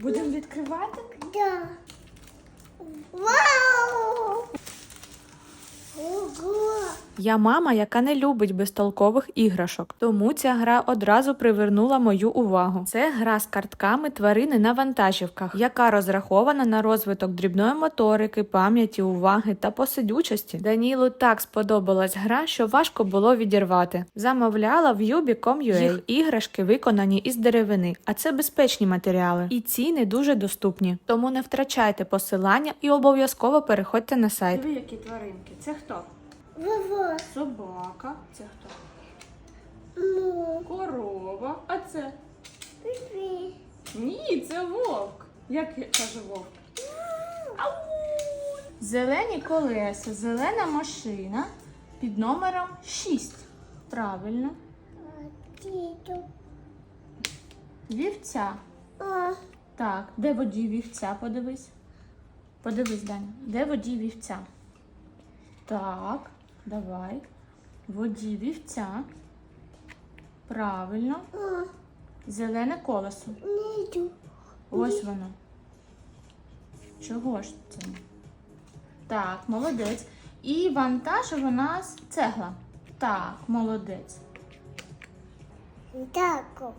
Будемо відкривати? Да. Я мама, яка не любить безтолкових іграшок, тому ця гра одразу привернула мою увагу. Це гра з картками тварини на вантажівках, яка розрахована на розвиток дрібної моторики, пам'яті, уваги та посидючості. Данілу так сподобалась гра, що важко було відірвати. Замовляла в Yubi.com.ua. Їх іграшки виконані із деревини, а це безпечні матеріали, і ціни дуже доступні. Тому не втрачайте посилання і обов'язково переходьте на сайт. Диви, які тваринки. Це хто? Вова! Собака. Це хто? Му! Корова. А це? Піпі! Ні, це вовк. Як каже вовк? Ау! Зелені колеса, зелена машина під номером 6. Правильно. Тіту! Вівця. А! Так, де водій вівця? Подивись. Подивись, Даня. Де водій вівця? Так, давай. Водій вівця. Правильно. Зелене колесо. Ніду! Ось воно. Чого ж це? Так, молодець. І вантаж у нас цегла. Так, молодець. Тако!